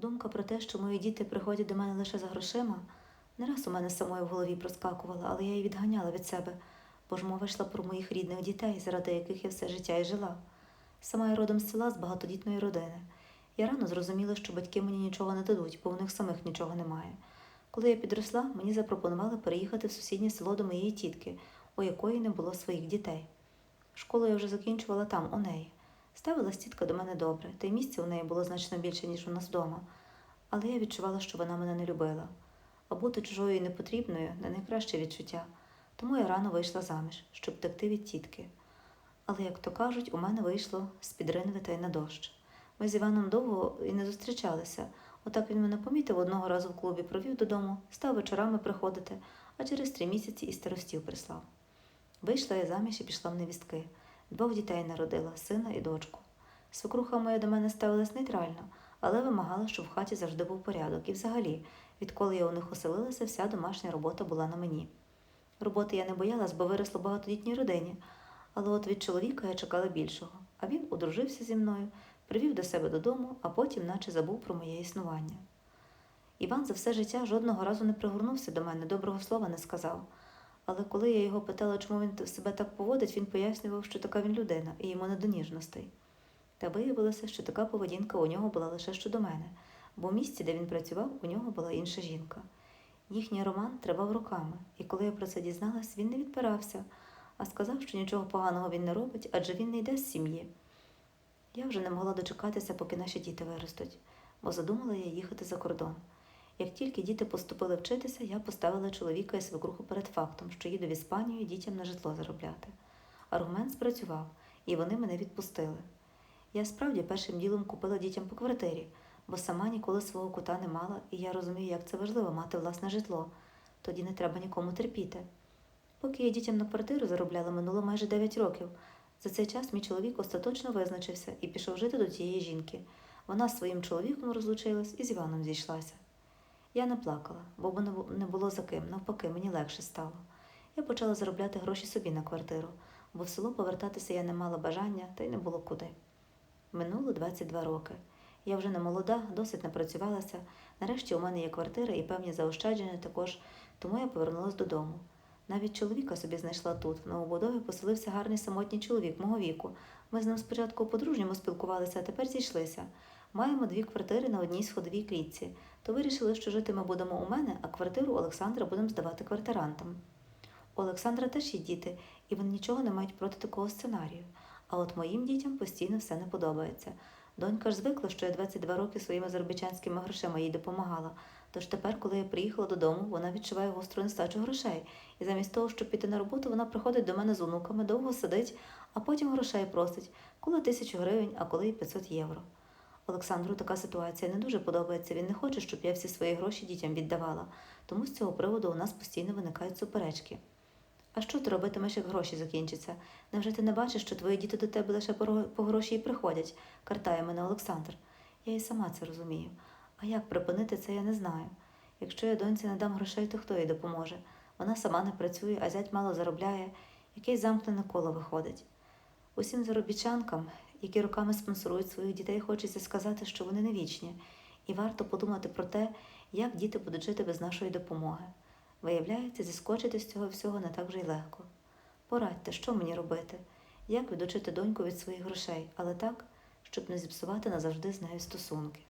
Думка про те, що мої діти приходять до мене лише за грошима, не раз у мене самої в голові проскакувала, але я її відганяла від себе, бо ж мова йшла про моїх рідних дітей, заради яких я все життя і жила. Сама я родом з села з багатодітної родини. Я рано зрозуміла, що батьки мені нічого не дадуть, бо в них самих нічого немає. Коли я підросла, мені запропонували переїхати в сусіднє село до моєї тітки, у якої не було своїх дітей. Школу я вже закінчувала там, у неї. Ставилась тітка до мене добре, та й місця у неї було значно більше, ніж у нас вдома. Але я відчувала, що вона мене не любила. А бути чужою і непотрібною не найкраще відчуття, тому я рано вийшла заміж, щоб втекти від тітки. Але, як то кажуть, у мене вийшло з під ринви та й на дощ. Ми з Іваном довго і не зустрічалися. Отак він мене помітив одного разу в клубі, провів додому, став вечорами приходити, а через три місяці і старостів прислав. Вийшла я заміж і пішла в невістки. Двох дітей народила сина і дочку. Свекруха моя до мене ставилась нейтрально, але вимагала, щоб в хаті завжди був порядок. І взагалі, відколи я у них оселилася, вся домашня робота була на мені. Роботи я не боялась, бо виросла багатодітній родині, але от від чоловіка я чекала більшого. А він одружився зі мною, привів до себе додому, а потім наче забув про моє існування. Іван за все життя жодного разу не пригорнувся до мене, доброго слова не сказав. Але коли я його питала, чому він себе так поводить, він пояснював, що така він людина і йому не до ніжностей. Та виявилося, що така поведінка у нього була лише щодо мене, бо в місці, де він працював, у нього була інша жінка. Їхній роман тривав роками, і коли я про це дізналась, він не відпирався, а сказав, що нічого поганого він не робить, адже він не йде з сім'ї. Я вже не могла дочекатися, поки наші діти виростуть, бо задумала я їхати за кордон. Як тільки діти поступили вчитися, я поставила чоловіка і свекруху перед фактом, що їду в Іспанію дітям на житло заробляти. Аргумент спрацював, і вони мене відпустили. Я справді першим ділом купила дітям по квартирі, бо сама ніколи свого кута не мала, і я розумію, як це важливо мати власне житло. Тоді не треба нікому терпіти. Поки я дітям на квартиру заробляла, минуло майже 9 років. За цей час мій чоловік остаточно визначився і пішов жити до тієї жінки. Вона з своїм чоловіком розлучилась і з Іваном зійшлася. Я не плакала, бо не було за ким, навпаки, мені легше стало. Я почала заробляти гроші собі на квартиру, бо в село повертатися я не мала бажання та й не було куди. Минуло 22 роки. Я вже не молода, досить напрацювалася. Нарешті у мене є квартира і певні заощадження також, тому я повернулася додому. Навіть чоловіка собі знайшла тут. В новобудові поселився гарний самотній чоловік мого віку. Ми з ним спочатку по-дружньому спілкувалися, а тепер зійшлися. Маємо дві квартири на одній сходовій клітці. То вирішили, що жити ми будемо у мене, а квартиру Олександра будемо здавати квартирантам. У Олександра теж є діти, і вони нічого не мають проти такого сценарію. А от моїм дітям постійно все не подобається. Донька ж звикла, що я 22 роки своїми заробітчанськими грошима їй допомагала. Тож тепер, коли я приїхала додому, вона відчуває гостру нестачу грошей, і замість того, щоб піти на роботу, вона приходить до мене з онуками, довго сидить, а потім грошей просить, коли тисячу гривень, а коли і 500 євро. Олександру така ситуація не дуже подобається. Він не хоче, щоб я всі свої гроші дітям віддавала, тому з цього приводу у нас постійно виникають суперечки. А що ти робитимеш, як гроші закінчаться? Невже ти не бачиш, що твої діти до тебе лише по гроші і приходять? картає мене Олександр. Я і сама це розумію. А як припинити це, я не знаю. Якщо я доньці не дам грошей, то хто їй допоможе? Вона сама не працює, а зять мало заробляє, якесь замкнене коло виходить. Усім заробітчанкам, які роками спонсорують своїх дітей, хочеться сказати, що вони не вічні, і варто подумати про те, як діти будуть жити без нашої допомоги. Виявляється, зіскочити з цього всього не так вже й легко. Порадьте, що мені робити, як відучити доньку від своїх грошей, але так, щоб не зіпсувати назавжди з нею стосунки.